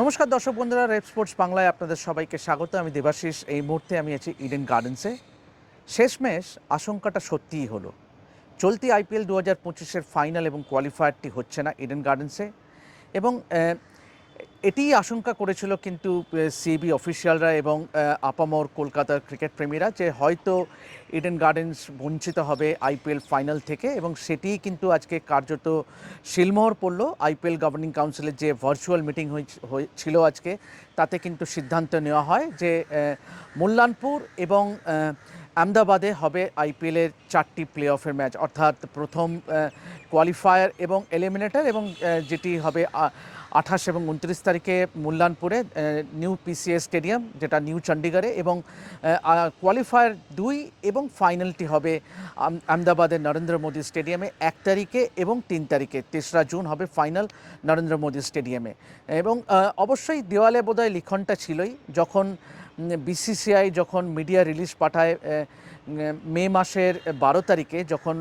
নমস্কার দর্শক বন্ধুরা রেপ স্পোর্টস বাংলায় আপনাদের সবাইকে স্বাগত। আমি দেবাশিস, এই মুহূর্তে আমি আছি ইডেন গার্ডেন্সে শেষমেশ আশঙ্কাটা সত্যিই হলো। চলতি আইপিএল দু হাজার পঁচিশের ফাইনাল এবং কোয়ালিফায়ারটি হচ্ছে না ইডেন গার্ডেন্সে এবং এটিই আশঙ্কা করেছিল কিন্তু সিবি অফিসিয়ালরা এবং আপামর কলকাতার ক্রিকেট প্রেমীরা যে হয়তো ইডেন গার্ডেন্স বঞ্চিত হবে আইপিএল ফাইনাল থেকে এবং সেটিই কিন্তু আজকে কার্যত শিলমোহর পড়ল। আইপিএল গভর্নিং কাউন্সিলের যে ভার্চুয়াল মিটিং ছিল আজকে তাতে কিন্তু সিদ্ধান্ত নেওয়া হয় যে আহ, মূল্যানপুর এবং আহমেদাবাদে হবে আইপিএলের চারটি প্লে অফের ম্যাচ, অর্থাৎ প্রথম কোয়ালিফায়ার এবং এলিমিনেটার এবং যেটি হবে আঠাশ এবং উনত্রিশ তারিখে মূল্যানপুরে নিউ পিসিএস স্টেডিয়াম যেটা নিউ চণ্ডীগড়ে এবং কোয়ালিফায়ার দুই এবং ফাইনালটি হবে আহমেদাবাদের নরেন্দ্র মোদী স্টেডিয়ামে এক তারিখে এবং তিন তারিখে, তেসরা জুন হবে ফাইনাল নরেন্দ্র মোদী স্টেডিয়ামে এবং অবশ্যই দেওয়ালে বোধহয় লিখনটা ছিলই, যখন বিসিসিআই যখন মিডিয়া রিলিজ পাঠায় মে মাসের বারো তারিখে যখন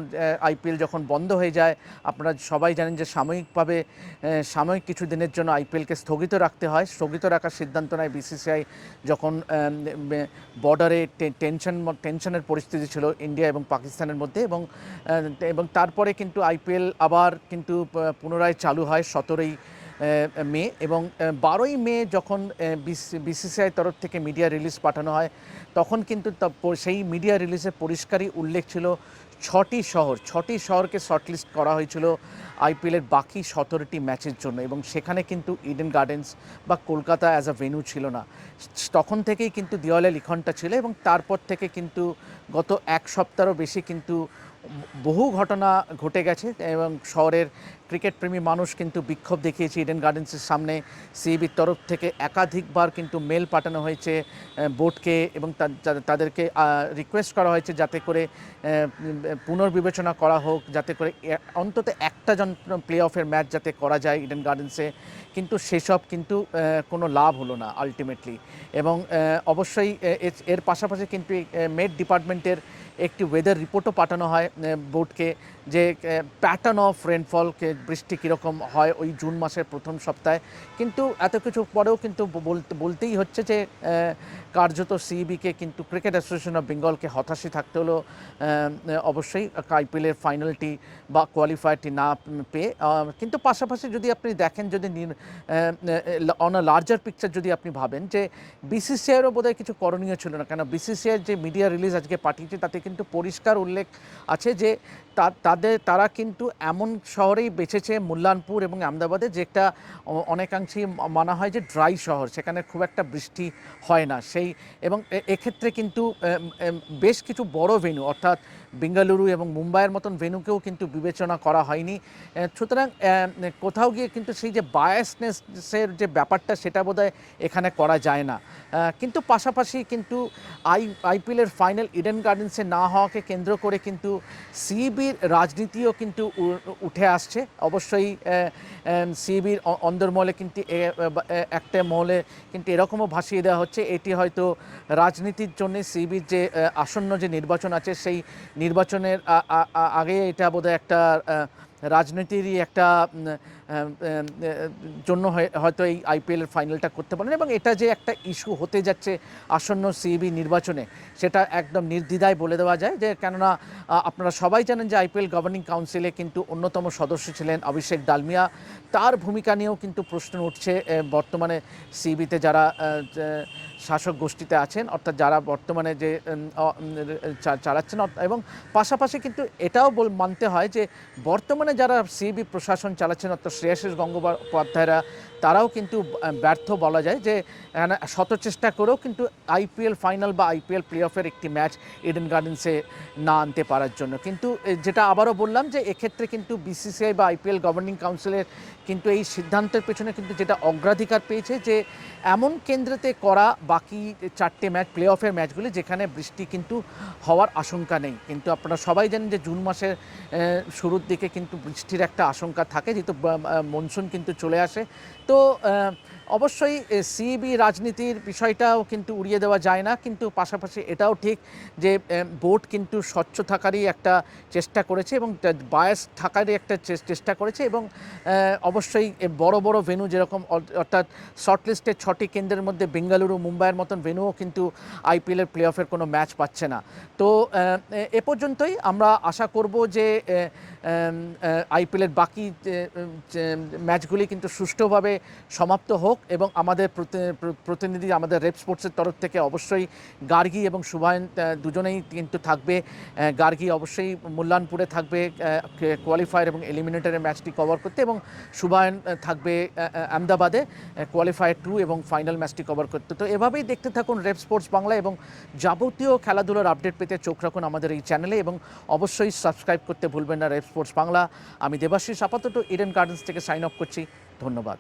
আইপিএল যখন বন্ধ হয়ে যায়, আপনারা সবাই জানেন যে সাময়িকভাবে সাময়িক কিছু দিনের জন্য আইপিএলকে স্থগিত রাখতে হয়। স্থগিত রাখার সিদ্ধান্ত নেয় বিসিসিআই যখন বর্ডারে টেনশন, টেনশনের পরিস্থিতি ছিল ইন্ডিয়া এবং পাকিস্তানের মধ্যে এবং এবং তারপরে কিন্তু আইপিএল আবার কিন্তু পুনরায় চালু হয় সতেরোই মে এবং বারোই মে যখন বিসিসিআই তরফ থেকে মিডিয়া রিলিজ পাঠানো হয় তখন কিন্তু সেই মিডিয়া রিলিজে পরিষ্কারই উল্লেখ ছিল ছটি শহর। ছটি শহরকে শর্টলিস্ট করা হয়েছিল আইপিএলের বাকি সতেরোটি ম্যাচের জন্য এবং সেখানে কিন্তু ইডেন গার্ডেন্স বা কলকাতা অ্যাজ আ ভেন্যু ছিল না। তখন থেকেই কিন্তু দেওয়ালে লিখনটা ছিল এবং তারপর থেকে কিন্তু গত এক সপ্তাহরও বেশি কিন্তু বহু ঘটনা ঘটে গেছে এবং শহরের ক্রিকেট প্রেমী মানুষ কিন্তু বিক্ষোভ দেখিয়েছে ইডেন গার্ডেন্সের সামনে। সিবির তরফ থেকে একাধিকবার কিন্তু মেল পাঠানো হয়েছে বোর্ডকে এবং তা- তাদেরকে রিকোয়েস্ট করা হয়েছে যাতে করে পুনর্বিবেচনা করা হোক, যাতে করে অন্তত একটা জন প্লে অফের ম্যাচ যাতে করা যায় ইডেন গার্ডেন্সে কিন্তু সেসব কিন্তু কোনো লাভ হলো না আলটিমেটলি এবং অবশ্যই এর- পাশাপাশি কিন্তু মেড ডিপার্টমেন্টের একটি ওয়েদার রিপোর্টও পাঠানো হয় বোর্ডকে যে প্যাটার্ন অফ রেনফলকে বৃষ্টি কীরকম হয় ওই জুন মাসের প্রথম সপ্তাহে। কিন্তু এত কিছু পরেও কিন্তু বলতে বলতেই হচ্ছে যে কার্যত সিইবিকে কিন্তু ক্রিকেট অ্যাসোসিয়েশন অফ বেঙ্গলকে হতাশই থাকতে হলো অবশ্যই আইপিএলের ফাইনালটি বা কোয়ালিফায়ারটি না পেয়ে। কিন্তু পাশাপাশি যদি আপনি দেখেন, যদি অন আ লার্জার পিকচার যদি আপনি ভাবেন যে বিসিসিআইয়েরও বোধহয় কিছু করণীয় ছিল না। কেন? বিসিসিআইয়ের যে মিডিয়া রিলিজ আজকে পাঠিয়েছে, তাতে কিন্তু পরিষ্কার উল্লেখ আছে যে তাদের, তারা কিন্তু এমন শহরেই বেছেছে মূল্যানপুর এবং আহমেদাবাদে, যেটা অনেকাংশেই মানা হয় যে ড্রাই শহর, সেখানে খুব একটা বৃষ্টি হয় না। সেই, এবং এক্ষেত্রে কিন্তু বেশ কিছু বড় ভেন্যু, অর্থাৎ বেঙ্গালুরু এবং মুম্বাইয়ের মতন ভেন্যুকেও কিন্তু বিবেচনা করা হয়নি। সুতরাং কোথাও গিয়ে কিন্তু সেই যে বায়াসনেসের যে ব্যাপারটা, সেটা বোধহয় এখানে করা যায় না। কিন্তু পাশাপাশি কিন্তু আই, আইপিএলের ফাইনাল ইডেন গার্ডেন্সে না হওয়াকে কেন্দ্র করে কিন্তু সিবির রাজনীতিও কিন্তু উঠে আসছে। অবশ্যই সিবির অন্দরমহলে কিন্তু একটা মহলে কিন্তু এরকমও ভাসিয়ে দেওয়া হচ্ছে। এটি হয়তো রাজনীতির জন্য সিবির যে আসন্ন যে নির্বাচন আছে, সেই নির্বাচনের আগে এটা বোধহয় একটা রাজনীতিরই একটা জন্য হয়- হয়তো এই আইপিএলের ফাইনালটা করতে পারেন এবং এটা যে একটা ইস্যু হতে যাচ্ছে আসন্ন সিবি নির্বাচনে, সেটা একদম নির্দ্বিধায় বলে দেওয়া যায় যে কেননা আপনারা সবাই জানেন যে আইপিএল গভর্নিং কাউন্সিলে কিন্তু অন্যতম সদস্য ছিলেন অভিষেক ডালমিয়া। তার ভূমিকা নিয়েও কিন্তু প্রশ্ন উঠছে বর্তমানে সিবিতে যারা শাসক গোষ্ঠীতে আছেন, অর্থাৎ যারা বর্তমানে যে চালাচ্ছেন এবং পাশাপাশি কিন্তু এটাও বল, মানতে হয় যে, বর্তমানে যারা সিবি প্রশাসন চালাচ্ছেন, অর্থাৎ শ্রেয়াশিস গঙ্গোপাধ্যায়রা, তারাও কিন্তু ব্যর্থ বলা যায় যে শত চেষ্টা করেও কিন্তু আইপিএল ফাইনাল বা আইপিএল প্লে অফের একটি ম্যাচ ইডেন গার্ডেন্সে না আনতে পারার জন্য। কিন্তু যেটা আবারও বললাম যে, এক্ষেত্রে কিন্তু বিসিসিআই বা আইপিএল গভর্নিং কাউন্সিলের কিন্তু এই সিদ্ধান্তের পেছনে কিন্তু যেটা অগ্রাধিকার পেয়েছে যে, এমন কেন্দ্রেতে করা বাকি চারটে ম্যাচ প্লে অফের ম্যাচগুলি যেখানে বৃষ্টি কিন্তু হওয়ার আশঙ্কা নেই। কিন্তু আপনারা সবাই জানেন যে জুন মাসের শুরুর দিকে কিন্তু বৃষ্টির একটা আশঙ্কা থাকে, যেহেতু মনসুন কিন্তু চলে আসে। তো অবশ্যই সিইবি রাজনীতির বিষয়টাও কিন্তু উড়িয়ে দেওয়া যায় না। কিন্তু পাশাপাশি এটাও ঠিক যে বোর্ড কিন্তু স্বচ্ছ থাকারই একটা চেষ্টা করেছে এবং বায়াস থাকারই একটা চেষ্টা করেছে এবং অবশ্যই বড় বড় ভেনু যেরকম, অর্থাৎ শর্টলিস্টের ছটি কেন্দ্রের মধ্যে বেঙ্গালুরু মুম্বাইয়ের মতন ভেনুও কিন্তু আইপিএলের প্লে অফের কোনো ম্যাচ পাচ্ছে না। তো এ- পর্যন্তই আমরা আশা করব যে আইপিএলের বাকি ম্যাচগুলি কিন্তু সুষ্ঠুভাবে সমাপ্ত হোক এবং আমাদের প্রতি- প্রতিনিধি আমাদের রেপ স্পোর্টসের তরফ থেকে অবশ্যই গার্গী এবং শুভায়ন দুজনেই কিন্তু থাকবে। গার্গী অবশ্যই মূল্যানপুরে থাকবে কোয়ালিফায়ার এবং এলিমিনেটারের ম্যাচটি কভার করতে এবং শুভায়ন থাকবে আহ, আহ, আহমেদাবাদে কোয়ালিফায়ার টু এবং ফাইনাল ম্যাচটি কভার করতে। তো এভাবেই দেখতে থাকুন রেপ স্পোর্টস বাংলা এবং যাবতীয় খেলাধুলার আপডেট পেতে চোখ রাখুন আমাদের এই চ্যানেলে এবং অবশ্যই সাবস্ক্রাইব করতে ভুলবেন না রেপ স্পোর্টস বাংলা। আমি দেবাশিস, আপাতত ইডেন গার্ডেন্স থেকে সাইন আপ করছি। ধন্যবাদ।